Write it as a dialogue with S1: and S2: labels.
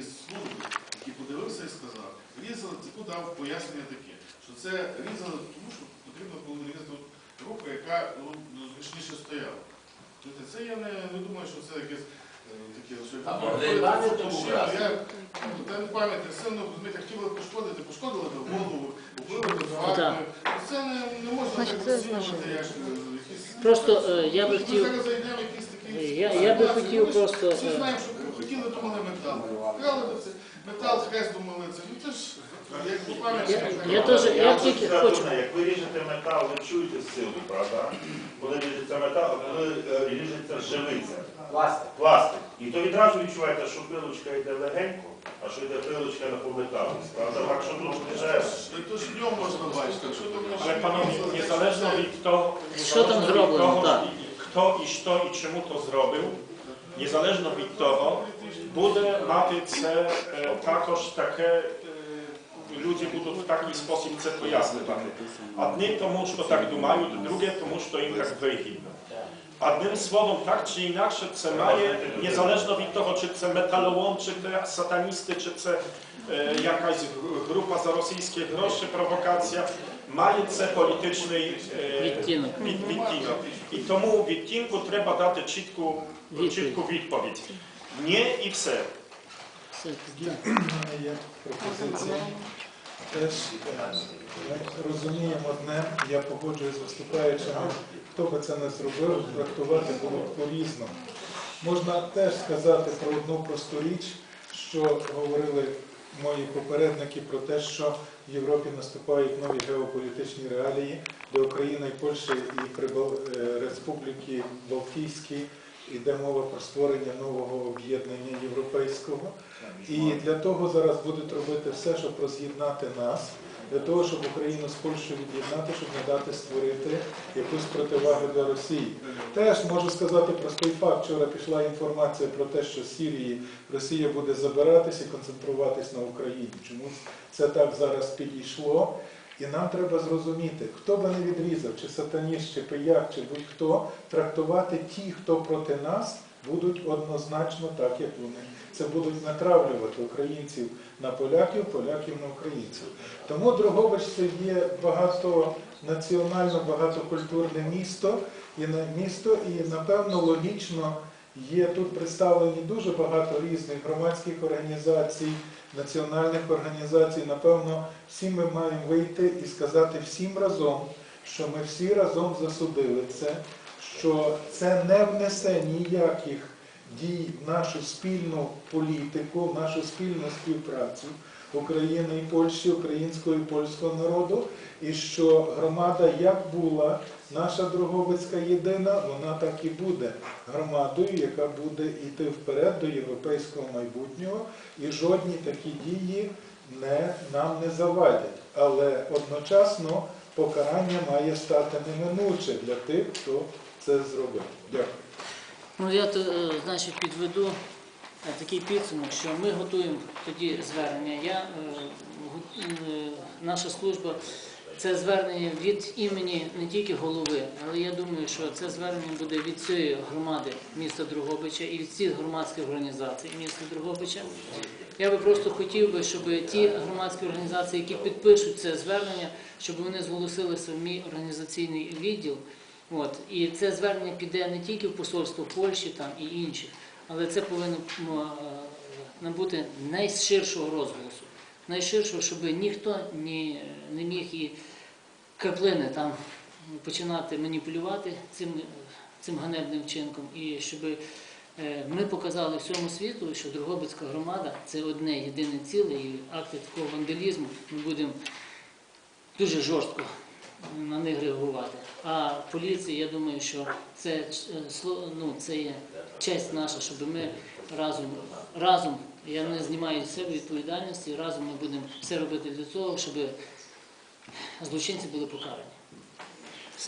S1: із служби, який подивився і сказав, різали, це дав пояснення таке, що це різали, тому що потрібно було різати руку, яка ну, зручніше стояла. Тобто це я не, не думаю, що це якесь е, таке, що ну, я, ну, не пам'ять, сильно розумієте, хотіли пошкодити, пошкодили би голову, би
S2: Так.
S1: фактами. Це не, не можна так оцінювати, як е, якісь...
S2: Просто е, я би хотів. Я, я би хотів просто.
S1: Всі знаємо, що хотіли, думали метал. Крали би це, метал, хрест думали це. Ну це ж, як пам'яті.
S2: Я- я теж- я
S3: хочу
S2: тільки
S3: сказати
S2: хочу.
S3: одне, Як ви ріжете метал, ви чуєте силу, правда? Коли ріжеться метал, а коли е, ріжеться живиця,
S4: Пластик.
S3: пластик. І то відразу відчуваєте, що пилочка йде легенько, а що йде пилочка на по металу. Правда? Так що тут вже
S1: То ж ньому можна бачити. Якщо там
S5: Ale panowie, niezależnie od того,
S2: Що там
S5: niezależnie
S2: зроблено,
S5: того,
S2: так.
S5: хто і що і чому то зробив, незалежно від того, буде мати це е, також таке, е, люди будуть в такий sposób це пояснювати. Одні тому, що так думають, друге тому, що їм так вигідно. Одним словом, так чи інакше, це має, незалежно від того, чи це металолом, чи це сатаністи, чи це якась г- група за російські гроші, провокація, має це політичний е,
S2: Відтінок.
S5: від- відтінок. І тому відтінку треба дати чітку, чітку відповідь. Ні і все.
S6: є пропозиція. Теж е, ми розуміємо одне, я погоджуюсь з виступаючими, хто би це не зробив, трактувати будуть по-різному. Можна теж сказати про одну просту річ, що говорили мої попередники про те, що в Європі наступають нові геополітичні реалії, де Україна і Польща і е, Республіки Балтійські йде мова про створення нового об'єднання європейського. І для того зараз будуть робити все, щоб роз'єднати нас, для того, щоб Україну з Польщею від'єднати, щоб не дати створити якусь противагу для Росії. Теж можу сказати простий факт. Вчора пішла інформація про те, що з Сірії Росія буде забиратися і концентруватись на Україні. Чомусь це так зараз підійшло. І нам треба зрозуміти, хто би не відрізав, чи сатаніст, чи пияк, чи будь-хто, трактувати ті, хто проти нас, будуть однозначно так, як вони. Це будуть натравлювати українців на поляків, поляків на українців. Тому Дрогобич це є багатонаціонально, багатокультурне місто, і на місто, і напевно логічно є тут представлені дуже багато різних громадських організацій, національних організацій. Напевно, всі ми маємо вийти і сказати всім разом, що ми всі разом засудили це, що це не внесе ніяких дій в нашу спільну політику, в нашу спільну співпрацю України і Польщі, українського і польського народу, і що громада як була, наша Дрогобицька єдина, вона так і буде громадою, яка буде йти вперед до європейського майбутнього, і жодні такі дії не, нам не завадять. Але одночасно покарання має стати неминуче для тих, хто це зробив. Дякую.
S2: Ну я то, е, значить, підведу е, такий підсумок, що ми готуємо тоді звернення. Я, е, наша служба, це звернення від імені не тільки голови, але я думаю, що це звернення буде від цієї громади міста Дрогобича і від всіх громадських організацій міста Дрогобича. Я би просто хотів би, щоб ті громадські організації, які підпишуть це звернення, щоб вони зголосилися в мій організаційний відділ. От. І це звернення піде не тільки в посольство Польщі там, і інших, але це повинно е, набути найширшого розголосу. Найширшого, щоб ніхто ні, не міг і краплини там починати маніпулювати цим, цим ганебним вчинком. І щоб е, ми показали всьому світу, що Дрогобицька громада це одне єдине ціле, і акти такого вандалізму ми будемо дуже жорстко на них реагувати. А поліція, я думаю, що це, е, ну, це є честь наша, щоб ми разом, разом, я не знімаю з себе відповідальності, разом ми будемо все робити для того, щоб злочинці були покарані.